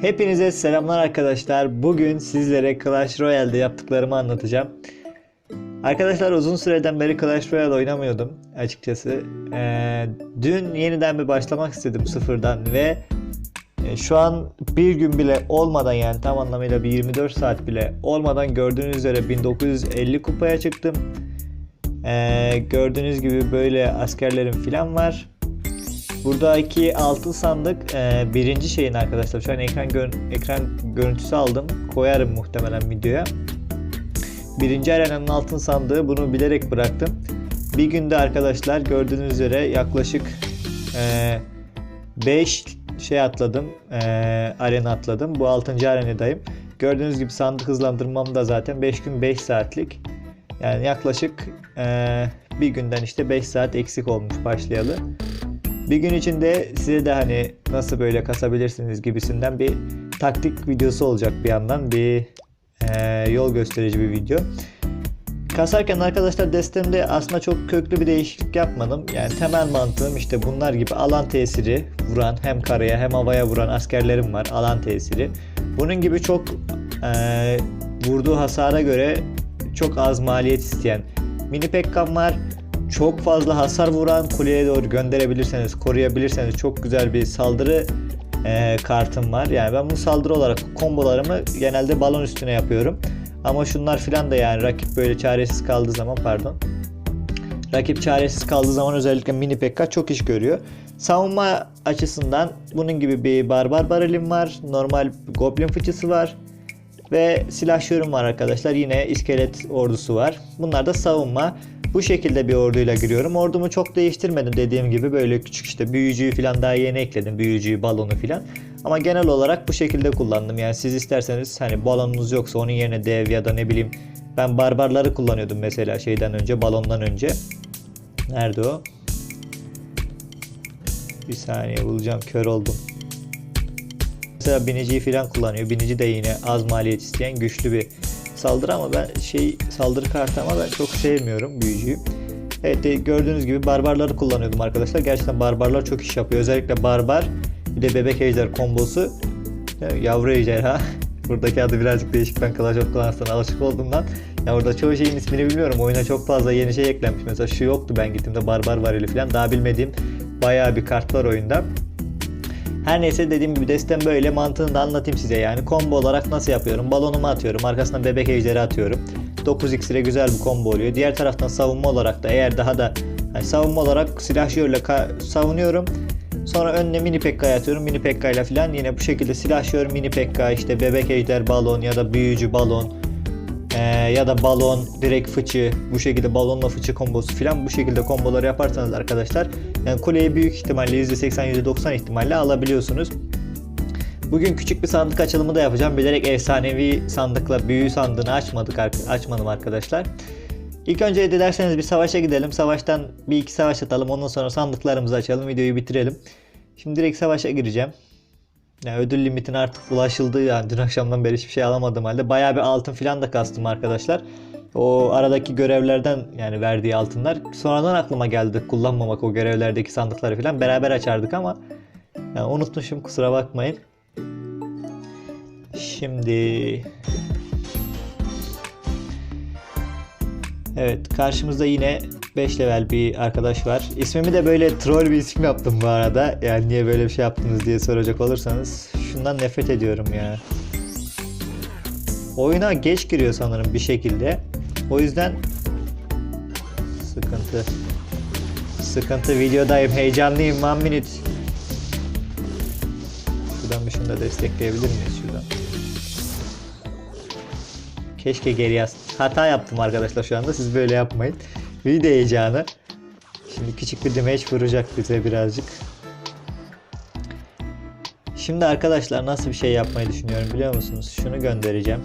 Hepinize selamlar arkadaşlar. Bugün sizlere Clash Royale'de yaptıklarımı anlatacağım. Arkadaşlar uzun süreden beri Clash Royale oynamıyordum açıkçası. Ee, dün yeniden bir başlamak istedim sıfırdan ve e, şu an bir gün bile olmadan yani tam anlamıyla bir 24 saat bile olmadan gördüğünüz üzere 1950 kupaya çıktım. Ee, gördüğünüz gibi böyle askerlerim falan var. Buradaki altın sandık e, birinci şeyin arkadaşlar. Şu an ekran gör- ekran görüntüsü aldım. Koyarım muhtemelen videoya. Birinci arenanın altın sandığı bunu bilerek bıraktım. Bir günde arkadaşlar gördüğünüz üzere yaklaşık 5 şey atladım. e, arena atladım. Bu 6. arenadayım. Gördüğünüz gibi sandık hızlandırmam da zaten 5 gün 5 saatlik. Yani yaklaşık e, bir günden işte 5 saat eksik olmuş başlayalı. Bir gün içinde size de hani nasıl böyle kasabilirsiniz gibisinden bir taktik videosu olacak bir yandan bir eee, yol gösterici bir video. Kasarken arkadaşlar destemde aslında çok köklü bir değişiklik yapmadım. Yani temel mantığım işte bunlar gibi alan tesiri vuran hem karaya hem havaya vuran askerlerim var alan tesiri. Bunun gibi çok eee, vurduğu hasara göre çok az maliyet isteyen mini pekkam var çok fazla hasar vuran kuleye doğru gönderebilirseniz, koruyabilirseniz çok güzel bir saldırı e, kartım var. Yani ben bu saldırı olarak kombolarımı genelde balon üstüne yapıyorum. Ama şunlar filan da yani rakip böyle çaresiz kaldığı zaman pardon. Rakip çaresiz kaldığı zaman özellikle mini pekka çok iş görüyor. Savunma açısından bunun gibi bir barbar barilim var. Normal goblin fıçısı var. Ve silahşörüm var arkadaşlar. Yine iskelet ordusu var. Bunlar da savunma. Bu şekilde bir orduyla giriyorum. Ordumu çok değiştirmedim dediğim gibi böyle küçük işte büyücüyü falan daha yeni ekledim. Büyücüyü, balonu falan. Ama genel olarak bu şekilde kullandım. Yani siz isterseniz hani balonunuz yoksa onun yerine dev ya da ne bileyim ben barbarları kullanıyordum mesela şeyden önce, balondan önce. Nerede o? Bir saniye bulacağım. Kör oldum. Mesela biniciyi falan kullanıyor. Binici de yine az maliyet isteyen güçlü bir saldırı ama ben şey saldırı kartı ama ben çok sevmiyorum büyücüyü. Evet de gördüğünüz gibi barbarları kullanıyordum arkadaşlar. Gerçekten barbarlar çok iş yapıyor. Özellikle barbar bir de bebek ejder kombosu. Ya, Yavru ejderha. Buradaki adı birazcık değişik. Ben Clash of Clans'tan alışık olduğumdan. Ya orada çoğu şeyin ismini bilmiyorum. Oyuna çok fazla yeni şey eklenmiş. Mesela şu yoktu ben gittiğimde barbar varili falan. Daha bilmediğim bayağı bir kart var oyunda. Her neyse dediğim gibi destem böyle mantığını da anlatayım size yani. Combo olarak nasıl yapıyorum? Balonumu atıyorum. Arkasından bebek ejderi atıyorum. 9x ile güzel bir combo oluyor. Diğer taraftan savunma olarak da eğer daha da yani savunma olarak silahşörle ka- savunuyorum. Sonra önüne mini pekka atıyorum. Mini pekka ile falan yine bu şekilde silahşör mini pekka işte bebek ejder balon ya da büyücü balon ee, ya da balon direkt fıçı bu şekilde balonla fıçı kombosu falan bu şekilde komboları yaparsanız arkadaşlar yani kuleyi büyük ihtimalle %80 %90 ihtimalle alabiliyorsunuz. Bugün küçük bir sandık açılımı da yapacağım. Bilerek efsanevi sandıkla büyü sandığını açmadık açmadım arkadaşlar. İlk önce dilerseniz bir savaşa gidelim. Savaştan bir iki savaş atalım. Ondan sonra sandıklarımızı açalım. Videoyu bitirelim. Şimdi direkt savaşa gireceğim. Yani ödül limitine artık ulaşıldı yani dün akşamdan beri hiçbir şey alamadım halde bayağı bir altın filan da kastım arkadaşlar. O aradaki görevlerden yani verdiği altınlar sonradan aklıma geldi kullanmamak o görevlerdeki sandıkları filan beraber açardık ama yani unutmuşum kusura bakmayın. Şimdi Evet karşımızda yine 5 level bir arkadaş var. İsmimi de böyle troll bir isim yaptım bu arada. Yani niye böyle bir şey yaptınız diye soracak olursanız. Şundan nefret ediyorum ya. Oyuna geç giriyor sanırım bir şekilde. O yüzden sıkıntı. Sıkıntı videodayım heyecanlıyım one minute. Şuradan bir şunu da destekleyebilir miyiz şuradan? Keşke geri yaz. Hata yaptım arkadaşlar şu anda. Siz böyle yapmayın. Video heyecanı. Şimdi küçük bir damage vuracak bize birazcık. Şimdi arkadaşlar nasıl bir şey yapmayı düşünüyorum biliyor musunuz? Şunu göndereceğim.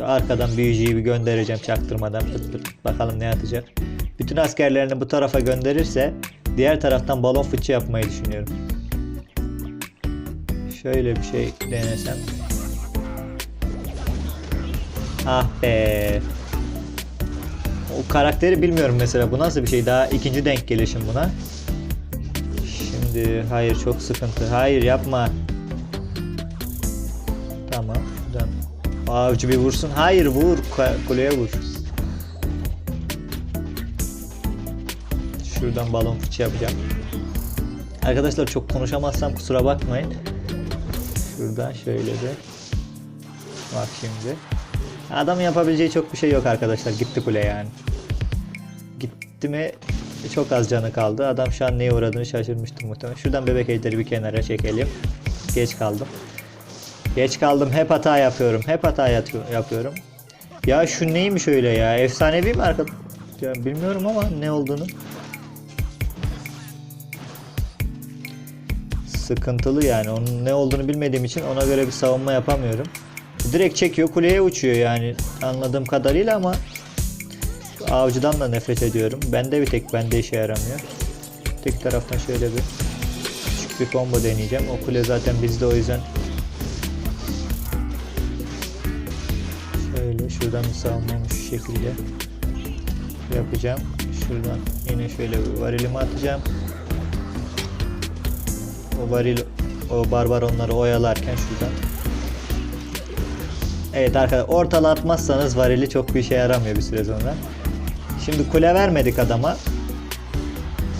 Şu arkadan büyücüyü bir göndereceğim çaktırmadan. Pıt pıt. Bakalım ne atacak. Bütün askerlerini bu tarafa gönderirse diğer taraftan balon fıçı yapmayı düşünüyorum. Şöyle bir şey denesem. Ah be. O karakteri bilmiyorum mesela. Bu nasıl bir şey? Daha ikinci denk gelişim buna. Şimdi hayır çok sıkıntı. Hayır yapma. Tamam. Avcı bir vursun. Hayır vur. Kuleye vur. Şuradan balon fıçı yapacağım. Arkadaşlar çok konuşamazsam kusura bakmayın. Şuradan şöyle bir. Bak şimdi. Adamın yapabileceği çok bir şey yok arkadaşlar. Gitti kule yani. Gitti mi çok az canı kaldı. Adam şu an neye uğradığını şaşırmıştır muhtemelen. Şuradan bebek ejderi bir kenara çekelim. Geç kaldım. Geç kaldım. Hep hata yapıyorum. Hep hata yapıyorum. Ya şu neymiş öyle ya? Efsanevi mi arkadaş? Ya bilmiyorum ama ne olduğunu. Sıkıntılı yani. Onun ne olduğunu bilmediğim için ona göre bir savunma yapamıyorum. Direkt çekiyor kuleye uçuyor yani anladığım kadarıyla ama avcıdan da nefret ediyorum. Bende bir tek bende işe yaramıyor. Tek taraftan şöyle bir küçük bir combo deneyeceğim. O kule zaten bizde o yüzden şuradan şu şekilde yapacağım. Şuradan yine şöyle bir varilimi atacağım. O varil o barbar onları oyalarken şuradan Evet arkadaşlar ortala atmazsanız varili çok bir işe yaramıyor bir süre sonra. Şimdi kule vermedik adama.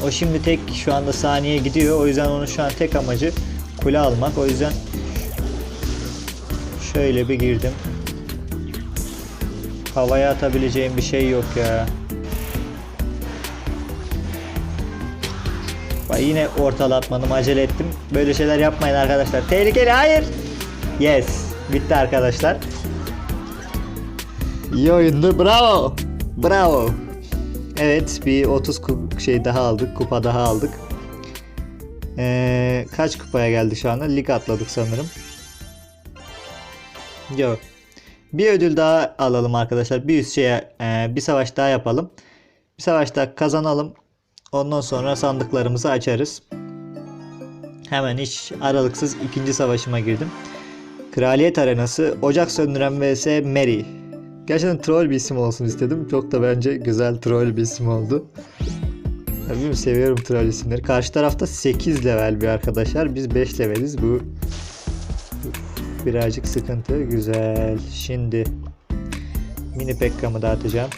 O şimdi tek şu anda saniye gidiyor. O yüzden onun şu an tek amacı kule almak. O yüzden şöyle bir girdim. Havaya atabileceğim bir şey yok ya. Bak yine ortalatmadım acele ettim. Böyle şeyler yapmayın arkadaşlar. Tehlikeli hayır. Yes. Bitti arkadaşlar. İyi oyundu. Bravo. Bravo. Evet bir 30 ku- şey daha aldık. Kupa daha aldık. Ee, kaç kupaya geldi şu anda? Lig atladık sanırım. Yok. Bir ödül daha alalım arkadaşlar. Bir üst şeye e, bir savaş daha yapalım. Bir savaş daha kazanalım. Ondan sonra sandıklarımızı açarız. Hemen hiç aralıksız ikinci savaşıma girdim. Kraliyet Arenası Ocak Söndüren vs Mary. Gerçekten troll bir isim olsun istedim. Çok da bence güzel troll bir isim oldu. Bilmiyorum seviyorum troll isimleri. Karşı tarafta 8 level bir arkadaşlar. Biz 5 leveliz. Bu birazcık sıkıntı. Güzel. Şimdi mini pekkamı dağıtacağım.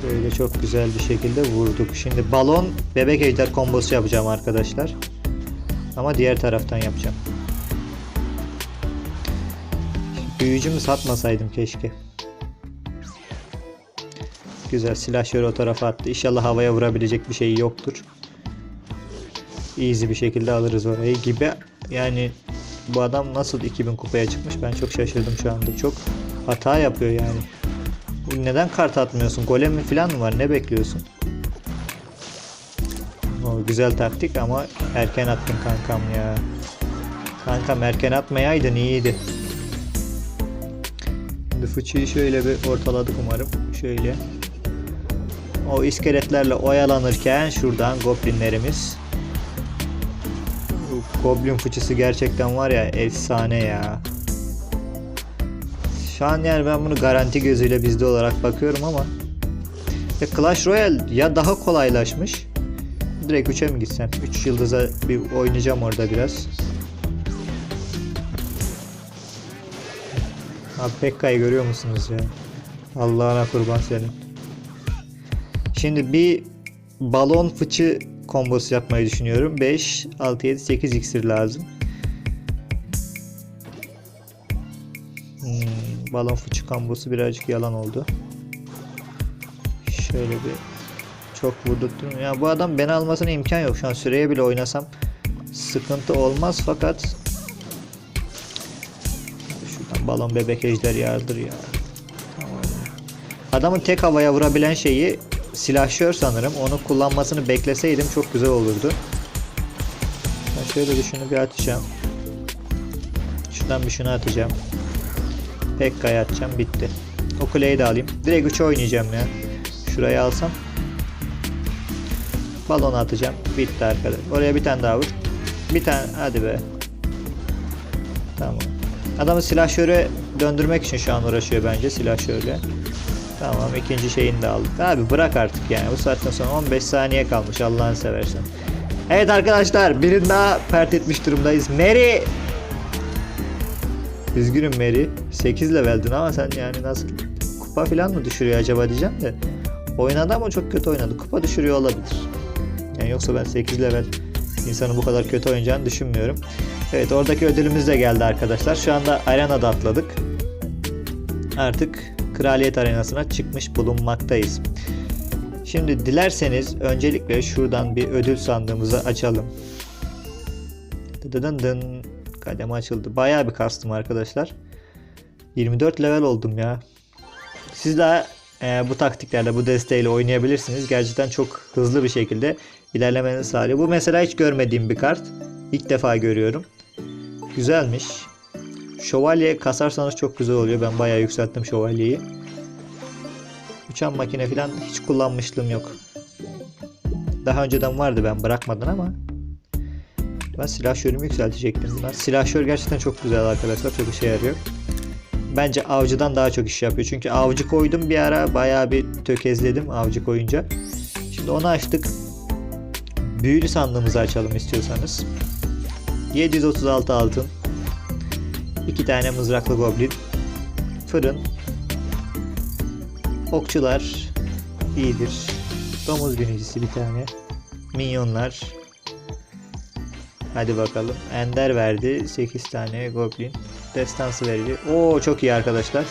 Şöyle çok güzel bir şekilde vurduk. Şimdi balon bebek ejder kombosu yapacağım arkadaşlar. Ama diğer taraftan yapacağım. Büyücümü satmasaydım keşke. Güzel silah şöyle o tarafa attı. İnşallah havaya vurabilecek bir şey yoktur. Easy bir şekilde alırız orayı gibi. Yani bu adam nasıl 2000 kupaya çıkmış ben çok şaşırdım şu anda. Çok hata yapıyor yani. Neden kart atmıyorsun? Golem mi falan mı var? Ne bekliyorsun? O güzel taktik ama erken attın kankam ya. Kankam erken atmayaydın iyiydi. Şimdi fıçıyı şöyle bir ortaladık umarım. Şöyle. O iskeletlerle oyalanırken şuradan goblinlerimiz. Goblin fıçısı gerçekten var ya efsane ya. Şu an yani ben bunu garanti gözüyle bizde olarak bakıyorum ama ya Clash Royale ya daha kolaylaşmış. Direkt 3'e mi gitsem? 3 yıldıza bir oynayacağım orada biraz. Abi Pekka'yı görüyor musunuz ya? Allah'ına kurban senin. Şimdi bir balon fıçı kombosu yapmayı düşünüyorum. 5, 6, 7, 8 iksir lazım. Hmm, balon fıçı kombosu birazcık yalan oldu. Şöyle bir çok vurdurttum. Ya bu adam beni almasına imkan yok. Şu an süreye bile oynasam sıkıntı olmaz fakat şuradan balon bebek ejder yardır ya. Adamın tek havaya vurabilen şeyi silahşör sanırım. Onu kullanmasını bekleseydim çok güzel olurdu. Ben şöyle bir şunu bir atacağım. Şuradan bir şunu atacağım. Pekka'ya atacağım. Bitti. O kuleyi de alayım. Direkt 3'e oynayacağım ya. Şurayı alsam. Balonu atacağım. Bitti arkadaş. Oraya bir tane daha vur. Bir tane. Hadi be. Tamam. Adamı silahşöre döndürmek için şu an uğraşıyor bence silahşörle. Tamam ikinci şeyini de aldık. Abi bırak artık yani bu saatten sonra 15 saniye kalmış Allah'ını seversen. Evet arkadaşlar birini daha pert etmiş durumdayız. Mary. Üzgünüm Mary. 8 leveldin ama sen yani nasıl kupa falan mı düşürüyor acaba diyeceğim de. Oynadı ama çok kötü oynadı. Kupa düşürüyor olabilir. Yani yoksa ben 8 level insanın bu kadar kötü oynayacağını düşünmüyorum. Evet oradaki ödülümüz de geldi arkadaşlar. Şu anda arenada atladık. Artık kraliyet arenasına çıkmış bulunmaktayız. Şimdi dilerseniz öncelikle şuradan bir ödül sandığımızı açalım. Dıdın dın. Kademe açıldı. Bayağı bir kastım arkadaşlar. 24 level oldum ya. Siz de e, bu taktiklerle, bu desteğiyle oynayabilirsiniz. Gerçekten çok hızlı bir şekilde ilerlemenizi sağlıyor. Bu mesela hiç görmediğim bir kart. İlk defa görüyorum. Güzelmiş. Şövalye kasarsanız çok güzel oluyor. Ben bayağı yükselttim şövalyeyi. Uçan makine falan hiç kullanmışlığım yok. Daha önceden vardı ben bırakmadın ama. Ben silahşörümü yükseltecektim. Ben silahşör gerçekten çok güzel arkadaşlar. Çok işe yarıyor. Bence avcıdan daha çok iş yapıyor. Çünkü avcı koydum bir ara. Bayağı bir tökezledim avcı koyunca. Şimdi onu açtık. Büyülü sandığımızı açalım istiyorsanız. 736 altın. 2 tane mızraklı goblin. Fırın. Okçular iyidir. Domuz binicisi bir tane. Minyonlar. Hadi bakalım. Ender verdi. 8 tane goblin. Destansı verici. Oo çok iyi arkadaşlar.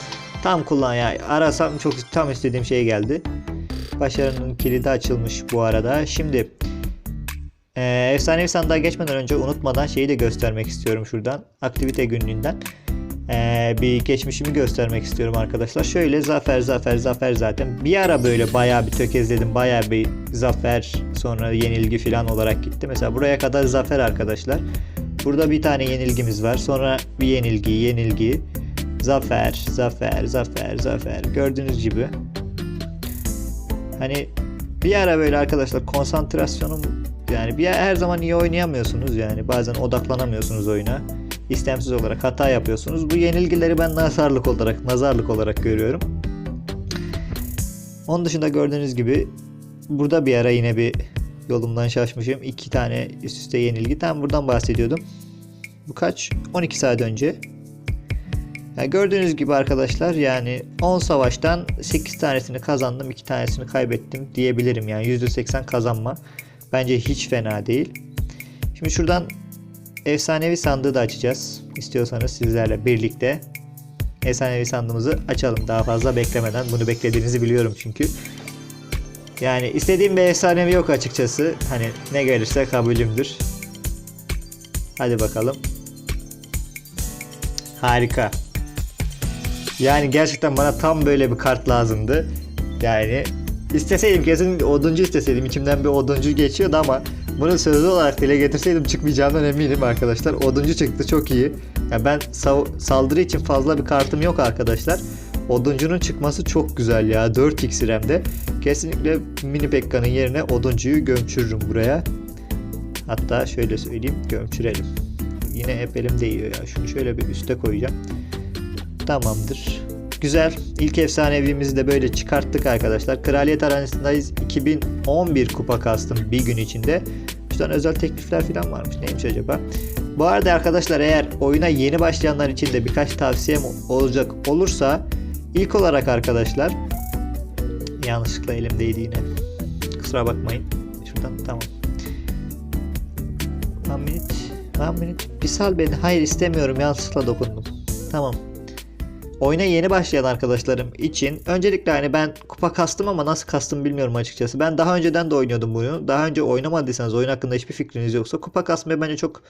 Tam kullan ya. Arasam çok tam istediğim şey geldi. Başarının kilidi açılmış bu arada. Şimdi ee, efsanevi sandığa geçmeden önce unutmadan şeyi de göstermek istiyorum şuradan. Aktivite günlüğünden. Ee, bir geçmişimi göstermek istiyorum arkadaşlar. Şöyle zafer zafer zafer zaten. Bir ara böyle bayağı bir tökezledim. Bayağı bir zafer sonra yenilgi falan olarak gitti. Mesela buraya kadar zafer arkadaşlar. Burada bir tane yenilgimiz var. Sonra bir yenilgi, yenilgi. Zafer, zafer, zafer, zafer. Gördüğünüz gibi. Hani bir ara böyle arkadaşlar konsantrasyonum yani bir her zaman iyi oynayamıyorsunuz yani. Bazen odaklanamıyorsunuz oyuna. İstemsiz olarak hata yapıyorsunuz. Bu yenilgileri ben nazarlık olarak, nazarlık olarak görüyorum. Onun dışında gördüğünüz gibi burada bir ara yine bir yolumdan şaşmışım. İki tane üst üste yenilgi. Tam buradan bahsediyordum. Bu kaç? 12 saat önce. Yani gördüğünüz gibi arkadaşlar yani 10 savaştan 8 tanesini kazandım 2 tanesini kaybettim diyebilirim yani %80 kazanma. Bence hiç fena değil. Şimdi şuradan efsanevi sandığı da açacağız. İstiyorsanız sizlerle birlikte efsanevi sandığımızı açalım. Daha fazla beklemeden bunu beklediğinizi biliyorum çünkü. Yani istediğim bir efsanevi yok açıkçası. Hani ne gelirse kabulümdür. Hadi bakalım. Harika. Yani gerçekten bana tam böyle bir kart lazımdı. Yani isteseydim kesin oduncu isteseydim. içimden bir oduncu geçiyordu ama bunu sözlü olarak dile getirseydim çıkmayacağından eminim arkadaşlar. Oduncu çıktı çok iyi. Yani ben sav- saldırı için fazla bir kartım yok arkadaşlar. Oduncunun çıkması çok güzel ya. 4 iksir hem de. Kesinlikle mini Pekka'nın yerine oduncuyu gömçürürüm buraya. Hatta şöyle söyleyeyim gömçürelim. Yine hep elimde yiyor ya. Şunu şöyle bir üste koyacağım. Tamamdır. Güzel. İlk efsanevimizi de böyle çıkarttık arkadaşlar. Kraliyet arenasındayız. 2011 kupa kastım bir gün içinde. Şuradan özel teklifler falan varmış. Neymiş acaba? Bu arada arkadaşlar eğer oyuna yeni başlayanlar için de birkaç tavsiyem olacak olursa ilk olarak arkadaşlar yanlışlıkla elimdeydi yine. Kusura bakmayın. Şuradan tamam. One minute. One minute. Bir sal beni. Hayır istemiyorum. Yanlışlıkla dokundum. Tamam. Oyuna yeni başlayan arkadaşlarım için öncelikle hani ben kupa kastım ama nasıl kastım bilmiyorum açıkçası. Ben daha önceden de oynuyordum bunu. Daha önce oynamadıysanız oyun hakkında hiçbir fikriniz yoksa kupa kasmaya bence çok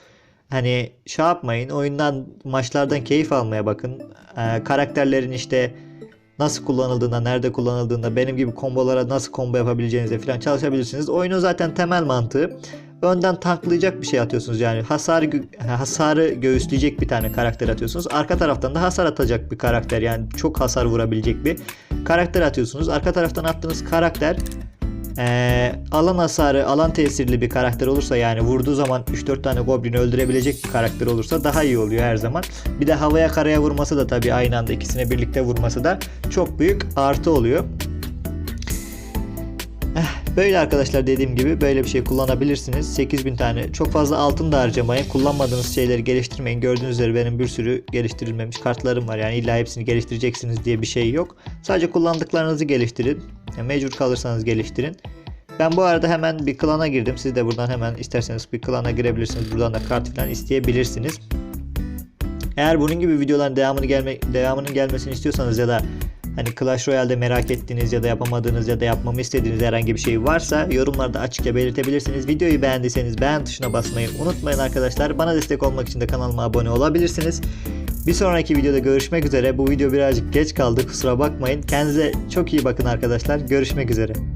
hani şey yapmayın. Oyundan maçlardan keyif almaya bakın. Ee, karakterlerin işte nasıl kullanıldığında, nerede kullanıldığında, benim gibi kombolara nasıl combo yapabileceğinize falan çalışabilirsiniz. Oyunun zaten temel mantığı önden tanklayacak bir şey atıyorsunuz yani hasarı hasarı göğüsleyecek bir tane karakter atıyorsunuz. Arka taraftan da hasar atacak bir karakter yani çok hasar vurabilecek bir karakter atıyorsunuz. Arka taraftan attığınız karakter eee, alan hasarı, alan tesirli bir karakter olursa yani vurduğu zaman 3-4 tane goblini öldürebilecek bir karakter olursa daha iyi oluyor her zaman. Bir de havaya karaya vurması da tabii aynı anda ikisine birlikte vurması da çok büyük artı oluyor. Böyle arkadaşlar dediğim gibi böyle bir şey kullanabilirsiniz. 8000 tane. Çok fazla altın da harcamayın. Kullanmadığınız şeyleri geliştirmeyin. Gördüğünüz üzere benim bir sürü geliştirilmemiş kartlarım var. Yani illa hepsini geliştireceksiniz diye bir şey yok. Sadece kullandıklarınızı geliştirin. Yani mecbur kalırsanız geliştirin. Ben bu arada hemen bir klana girdim. Siz de buradan hemen isterseniz bir klana girebilirsiniz. Buradan da kart falan isteyebilirsiniz. Eğer bunun gibi videoların devamını gelme, devamının gelmesini istiyorsanız ya da hani Clash Royale'de merak ettiğiniz ya da yapamadığınız ya da yapmamı istediğiniz herhangi bir şey varsa yorumlarda açıkça belirtebilirsiniz. Videoyu beğendiyseniz beğen tuşuna basmayı unutmayın arkadaşlar. Bana destek olmak için de kanalıma abone olabilirsiniz. Bir sonraki videoda görüşmek üzere. Bu video birazcık geç kaldı kusura bakmayın. Kendinize çok iyi bakın arkadaşlar. Görüşmek üzere.